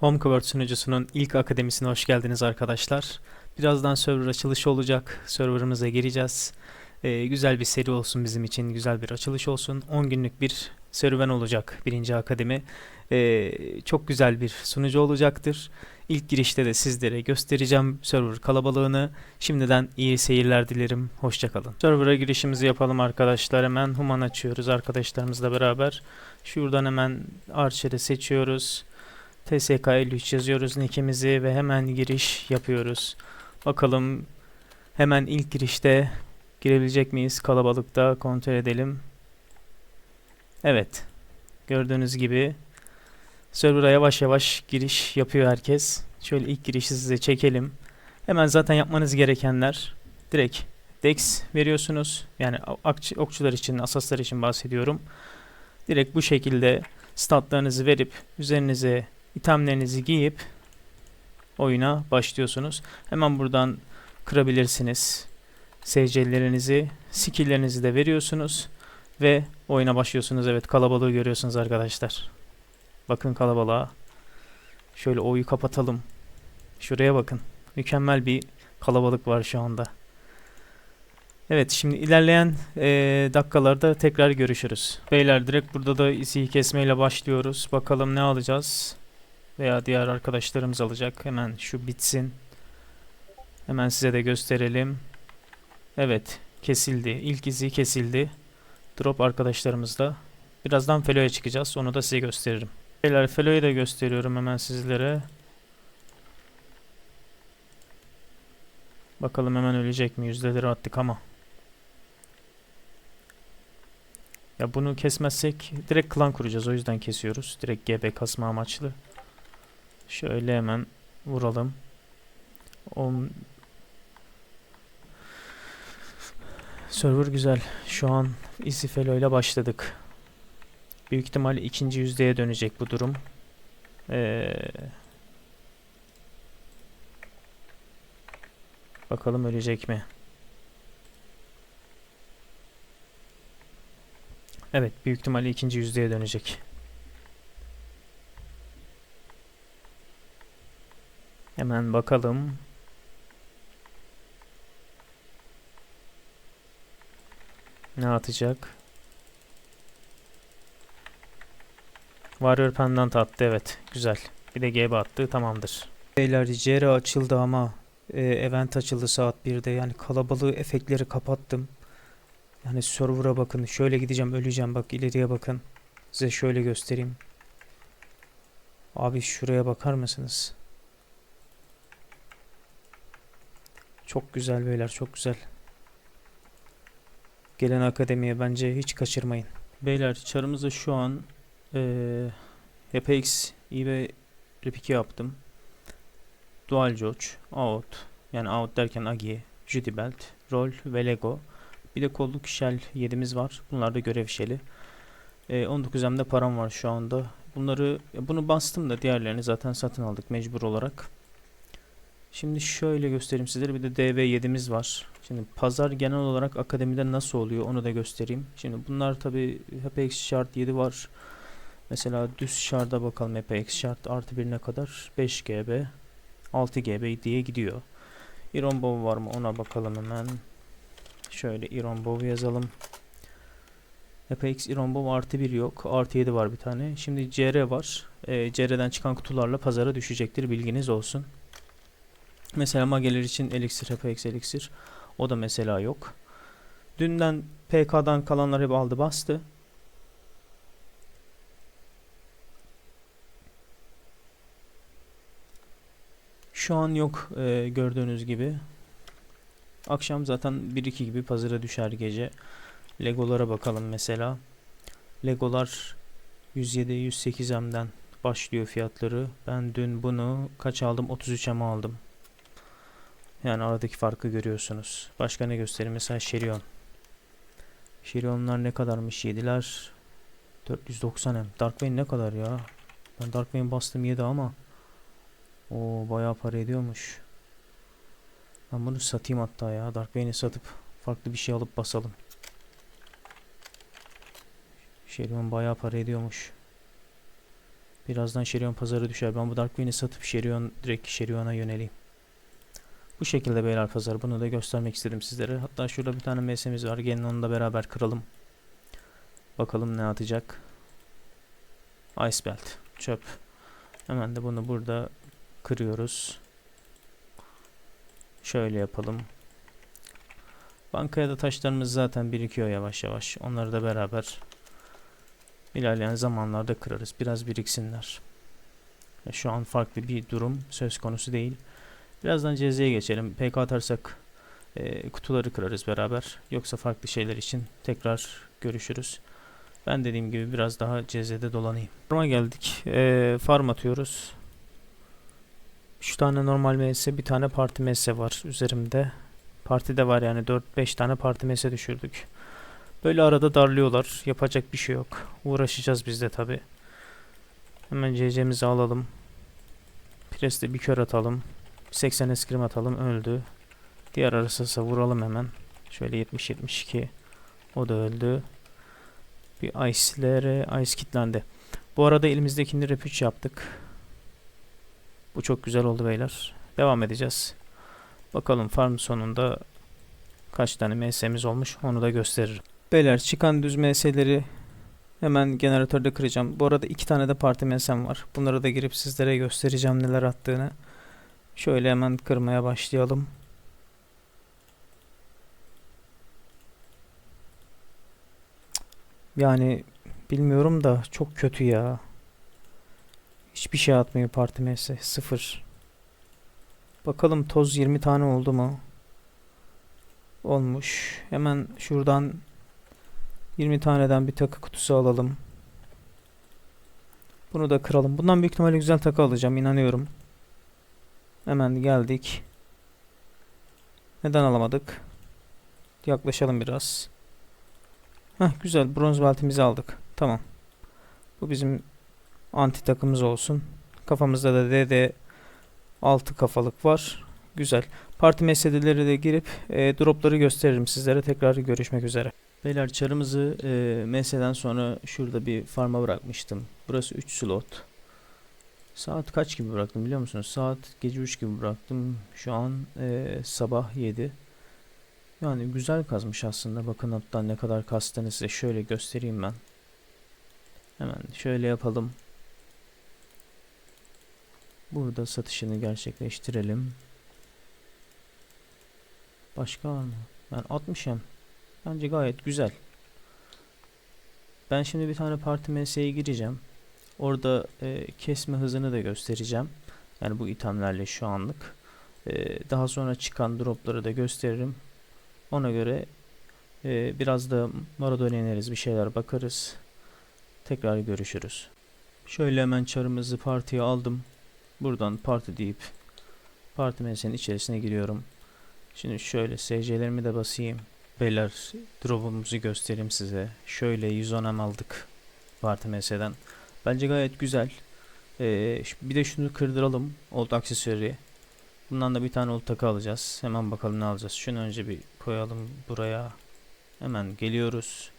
HomeCover sunucusunun ilk akademisine hoş geldiniz arkadaşlar. Birazdan server açılışı olacak. Serverımıza gireceğiz. Ee, güzel bir seri olsun bizim için. Güzel bir açılış olsun. 10 günlük bir serüven olacak birinci akademi. Ee, çok güzel bir sunucu olacaktır. İlk girişte de sizlere göstereceğim server kalabalığını. Şimdiden iyi seyirler dilerim. Hoşçakalın. Server'a girişimizi yapalım arkadaşlar. Hemen Human açıyoruz arkadaşlarımızla beraber. Şuradan hemen Archer'ı seçiyoruz. TSK 53 yazıyoruz nickimizi ve hemen giriş yapıyoruz. Bakalım hemen ilk girişte girebilecek miyiz? Kalabalıkta kontrol edelim. Evet. Gördüğünüz gibi server'a yavaş yavaş giriş yapıyor herkes. Şöyle ilk girişi size çekelim. Hemen zaten yapmanız gerekenler direkt dex veriyorsunuz. Yani okçular için, asaslar için bahsediyorum. Direkt bu şekilde statlarınızı verip üzerinize itemlerinizi giyip oyuna başlıyorsunuz. Hemen buradan kırabilirsiniz. SC'lerinizi, skill'lerinizi de veriyorsunuz ve oyuna başlıyorsunuz. Evet kalabalığı görüyorsunuz arkadaşlar. Bakın kalabalığa. Şöyle oyu kapatalım. Şuraya bakın. Mükemmel bir kalabalık var şu anda. Evet şimdi ilerleyen eee, dakikalarda tekrar görüşürüz. Beyler direkt burada da isi kesmeyle başlıyoruz. Bakalım ne alacağız? Veya diğer arkadaşlarımız alacak. Hemen şu bitsin. Hemen size de gösterelim. Evet kesildi. İlk izi kesildi. Drop arkadaşlarımızda. Birazdan Felo'ya çıkacağız. Onu da size gösteririm. Beyler Felo'yu da gösteriyorum hemen sizlere. Bakalım hemen ölecek mi? Yüzdeleri attık ama. Ya bunu kesmezsek direkt klan kuracağız. O yüzden kesiyoruz. Direkt GB kasma amaçlı. Şöyle hemen vuralım. On... Server güzel. Şu an Isifelo ile başladık. Büyük ihtimalle ikinci yüzdeye dönecek bu durum. Ee... Bakalım ölecek mi? Evet, büyük ihtimalle ikinci yüzdeye dönecek. Hemen bakalım. Ne atacak? Warrior Pendant attı evet. Güzel. Bir de GB attı tamamdır. Beyler Jera açıldı ama e, event açıldı saat 1'de. Yani kalabalığı efektleri kapattım. Yani server'a bakın. Şöyle gideceğim öleceğim. Bak ileriye bakın. Size şöyle göstereyim. Abi şuraya bakar mısınız? Çok güzel beyler çok güzel. Gelen akademiye bence hiç kaçırmayın. Beyler çarımızda şu an eee HPX ve Rip2 yaptım. Dual Joch, Out yani Out derken Agi, Judy Belt, Roll ve Lego. Bir de kolluk shell 7'miz var. Bunlar da görev shell'i. Eee 19 M'de param var şu anda. Bunları bunu bastım da diğerlerini zaten satın aldık mecbur olarak. Şimdi şöyle göstereyim sizlere. Bir de DV7'miz var. Şimdi pazar genel olarak akademide nasıl oluyor onu da göstereyim. Şimdi bunlar tabi HPX şart 7 var. Mesela düz şarda bakalım HPX şart artı 1 ne kadar? 5 GB 6 GB diye gidiyor. Iron Bow var mı ona bakalım hemen. Şöyle Iron Bow yazalım. HPX Iron Bow artı 1 yok. Artı 7 var bir tane. Şimdi CR var. Ee, CR'den çıkan kutularla pazara düşecektir. Bilginiz olsun. Mesela mageler için elixir, HPX elixir. O da mesela yok. Dünden PK'dan kalanlar hep aldı bastı. Şu an yok e, gördüğünüz gibi. Akşam zaten 1-2 gibi pazara düşer gece. Legolara bakalım mesela. Legolar 107-108 M'den başlıyor fiyatları. Ben dün bunu kaç aldım? 33 M aldım. Yani aradaki farkı görüyorsunuz. Başka ne göstereyim? Mesela Şerion. Şerionlar ne kadarmış? Yediler. 490 M. Darkwing ne kadar ya? Ben Darkwing bastım 7 ama. O bayağı para ediyormuş. Ben bunu satayım hatta ya. Darkwing'i satıp farklı bir şey alıp basalım. Şerion bayağı para ediyormuş. Birazdan Şerion pazarı düşer. Ben bu Darkwing'i satıp Şerion direkt Şerion'a yöneleyim. Bu şekilde beyler pazar. Bunu da göstermek istedim sizlere. Hatta şurada bir tane MS'miz var. Gelin onu da beraber kıralım. Bakalım ne atacak. Ice Belt. Çöp. Hemen de bunu burada kırıyoruz. Şöyle yapalım. Bankaya da taşlarımız zaten birikiyor yavaş yavaş. Onları da beraber ilerleyen zamanlarda kırarız. Biraz biriksinler. Şu an farklı bir durum söz konusu değil. Birazdan CZ'ye geçelim. PK atarsak e, kutuları kırarız beraber. Yoksa farklı şeyler için tekrar görüşürüz. Ben dediğim gibi biraz daha CZ'de dolanayım. Farm'a geldik. E, farm atıyoruz. 3 tane normal MS, bir tane parti MS var üzerimde. Parti de var yani 4-5 tane parti MS düşürdük. Böyle arada darlıyorlar. Yapacak bir şey yok. Uğraşacağız biz de tabi. Hemen CC'mizi alalım. Pres'te bir kör atalım. 80 eskrim atalım. Öldü. Diğer arasasa vuralım hemen. Şöyle 70-72. O da öldü. Bir Ice'lere Ice kitlendi. Bu arada elimizdekini rep 3 yaptık. Bu çok güzel oldu beyler. Devam edeceğiz. Bakalım farm sonunda kaç tane MS'miz olmuş onu da gösteririm. Beyler çıkan düz MS'leri hemen generatörde kıracağım. Bu arada iki tane de parti MS'm var. Bunları da girip sizlere göstereceğim neler attığını. Şöyle hemen kırmaya başlayalım. Yani bilmiyorum da çok kötü ya. Hiçbir şey atmıyor parti MS. Sıfır. Bakalım toz 20 tane oldu mu? Olmuş. Hemen şuradan 20 taneden bir takı kutusu alalım. Bunu da kıralım. Bundan büyük ihtimalle güzel takı alacağım. inanıyorum. Hemen geldik. Neden alamadık? Yaklaşalım biraz. Heh, güzel. Bronz beltimizi aldık. Tamam. Bu bizim anti takımız olsun. Kafamızda da DD 6 kafalık var. Güzel. Parti meseleleri de girip e, dropları gösteririm sizlere. Tekrar görüşmek üzere. Beyler çarımızı e, meseden sonra şurada bir farma bırakmıştım. Burası 3 slot. Saat kaç gibi bıraktım biliyor musunuz? Saat gece 3 gibi bıraktım. Şu an e, sabah 7. Yani güzel kazmış aslında. Bakın hatta ne kadar kastığını size şöyle göstereyim ben. Hemen şöyle yapalım. Burada satışını gerçekleştirelim. Başka var mı? Ben 60'ım. Bence gayet güzel. Ben şimdi bir tane parti MS'ye gireceğim. Orada e, kesme hızını da göstereceğim. Yani bu itemlerle şu anlık. E, daha sonra çıkan dropları da gösteririm. Ona göre e, biraz da Maradona ineriz bir şeyler bakarız. Tekrar görüşürüz. Şöyle hemen çarımızı partiye aldım. Buradan parti deyip parti menüsünün içerisine giriyorum. Şimdi şöyle SC'lerimi de basayım. Beyler drop'umuzu göstereyim size. Şöyle 110 M aldık parti menüsünden. Bence gayet güzel. Ee, bir de şunu kırdıralım. Old aksesuarı. Bundan da bir tane old takı alacağız. Hemen bakalım ne alacağız. Şunu önce bir koyalım buraya. Hemen geliyoruz.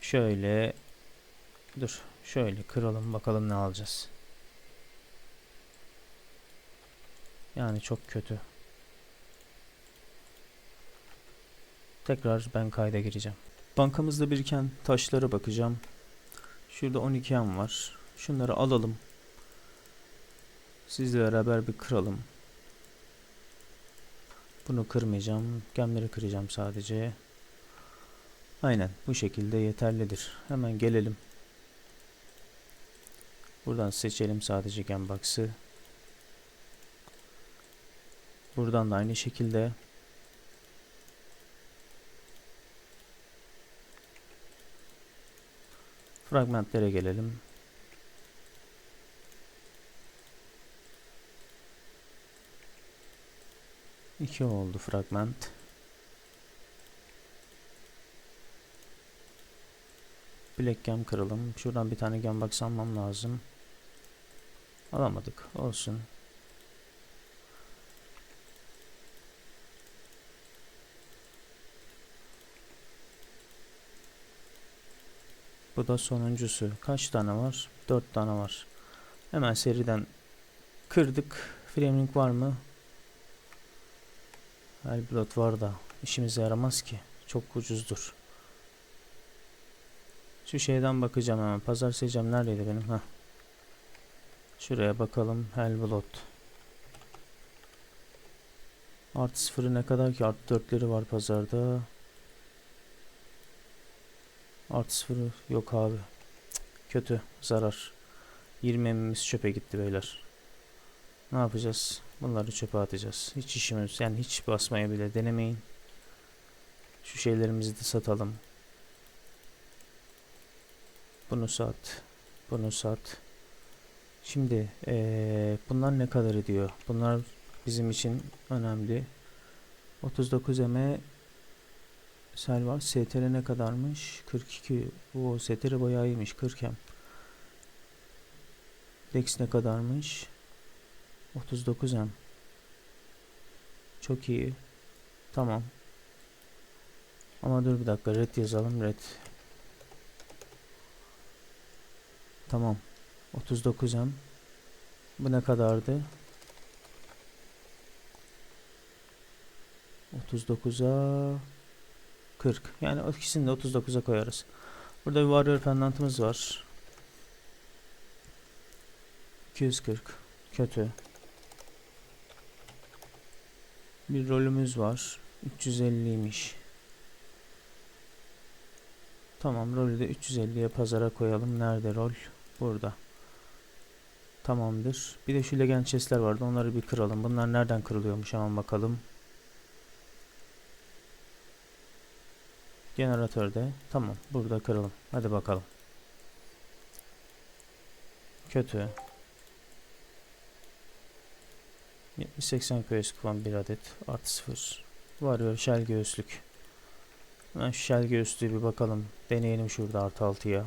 Şöyle dur. Şöyle kıralım bakalım ne alacağız. Yani çok kötü. Tekrar ben kayda gireceğim. Bankamızda biriken taşlara bakacağım. Şurada 12 am var. Şunları alalım. Sizle beraber bir kıralım. Bunu kırmayacağım. Gemleri kıracağım sadece. Aynen bu şekilde yeterlidir. Hemen gelelim. Buradan seçelim sadece gembox'ı. Buradan da aynı şekilde fragmentlere gelelim. İki oldu fragment. Black gem kıralım. Şuradan bir tane gem box almam lazım. Alamadık. Olsun. Bu da sonuncusu. Kaç tane var? 4 tane var. Hemen seriden kırdık. Framing var mı? Hellblot var da işimize yaramaz ki. Çok ucuzdur. Şu şeyden bakacağım hemen. Pazar seyircem neredeydi benim? Heh. Şuraya bakalım. Hellblot. Artı sıfırı ne kadar ki? Artı dörtleri var pazarda. Artı sıfırı yok abi. Kötü. Zarar. 20 emimiz çöpe gitti beyler. Ne yapacağız? Bunları çöpe atacağız. Hiç işimiz yani hiç basmaya bile denemeyin. Şu şeylerimizi de satalım. Bunu sat. Bunu sat. Şimdi eee, bunlar ne kadar ediyor? Bunlar bizim için önemli. 39 M sel var. STR ne kadarmış? 42. O STR bayağı iyiymiş. 40 M. Dex ne kadarmış? 39 M. Çok iyi. Tamam. Ama dur bir dakika red yazalım red. Tamam. 39 M. Bu ne kadardı? 39'a 40. Yani ikisini de 39'a koyarız. Burada bir warrior pendantımız var. 240. Kötü. Bir rolümüz var. 350'ymiş. Tamam rolü de 350'ye pazara koyalım. Nerede rol? Burada. Tamamdır. Bir de şu legend chest'ler vardı. Onları bir kıralım. Bunlar nereden kırılıyormuş hemen bakalım. Jeneratörde. Tamam. Burada kıralım. Hadi bakalım. Kötü. 70-80 göğüs kıvam 1 adet. Artı 0. Varıyor shell göğüslük. Hemen şu shell göğüslüğü bir bakalım. Deneyelim şurada artı 6'ya.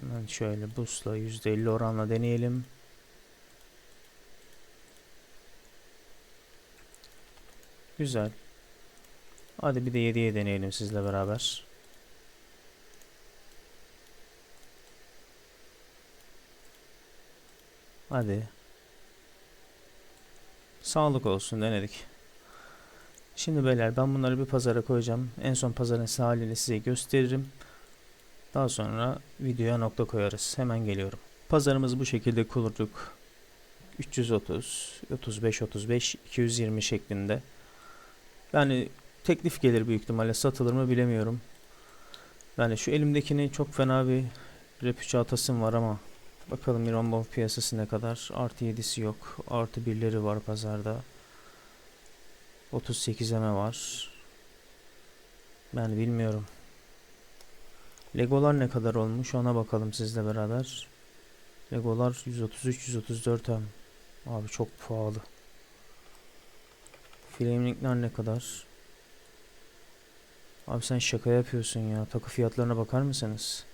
Hemen şöyle busla %50 oranla deneyelim. Güzel. Hadi bir de 7'ye deneyelim sizle beraber. Hadi. Sağlık olsun denedik. Şimdi beyler ben bunları bir pazara koyacağım. En son pazarın halini size gösteririm. Daha sonra videoya nokta koyarız. Hemen geliyorum. Pazarımızı bu şekilde kurduk. 330, 35, 35, 220 şeklinde. Yani teklif gelir büyük ihtimalle satılır mı bilemiyorum. Yani şu elimdekini çok fena bir 3 atasım var ama bakalım Iron Bomb piyasası ne kadar. Artı 7'si yok. Artı 1'leri var pazarda. 38 eme var. Ben bilmiyorum. Legolar ne kadar olmuş ona bakalım sizle beraber. Legolar 133 134 em. Abi çok pahalı. Flaming'ler ne kadar? Abi sen şaka yapıyorsun ya. Takı fiyatlarına bakar mısınız?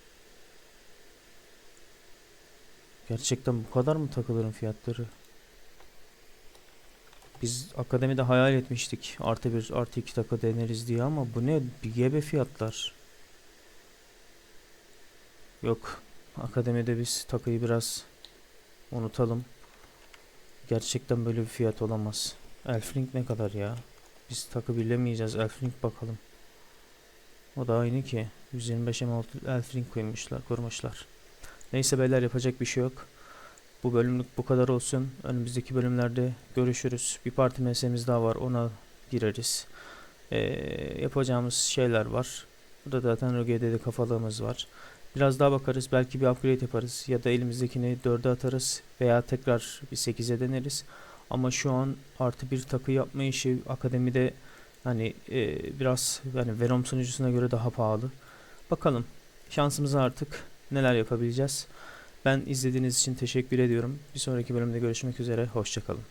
Gerçekten bu kadar mı takıların fiyatları? Biz akademide hayal etmiştik. Artı bir, artı iki takı deneriz diye ama bu ne? Gebe fiyatlar. Yok. Akademide biz takıyı biraz unutalım. Gerçekten böyle bir fiyat olamaz. Elflink ne kadar ya? Biz takı bilemeyeceğiz. Elflink bakalım. O da aynı ki. 125 M6 Elflink koymuşlar, kurmuşlar. Neyse beyler yapacak bir şey yok. Bu bölümlük bu kadar olsun. Önümüzdeki bölümlerde görüşürüz. Bir parti meselemiz daha var. Ona gireriz. Ee, yapacağımız şeyler var. Burada zaten RGD'de kafalığımız var. Biraz daha bakarız. Belki bir upgrade yaparız. Ya da elimizdekini 4'e atarız. Veya tekrar bir 8'e deneriz. Ama şu an artı bir takı yapma işi akademide hani e, biraz yani Venom sunucusuna göre daha pahalı. Bakalım şansımıza artık neler yapabileceğiz. Ben izlediğiniz için teşekkür ediyorum. Bir sonraki bölümde görüşmek üzere. Hoşçakalın.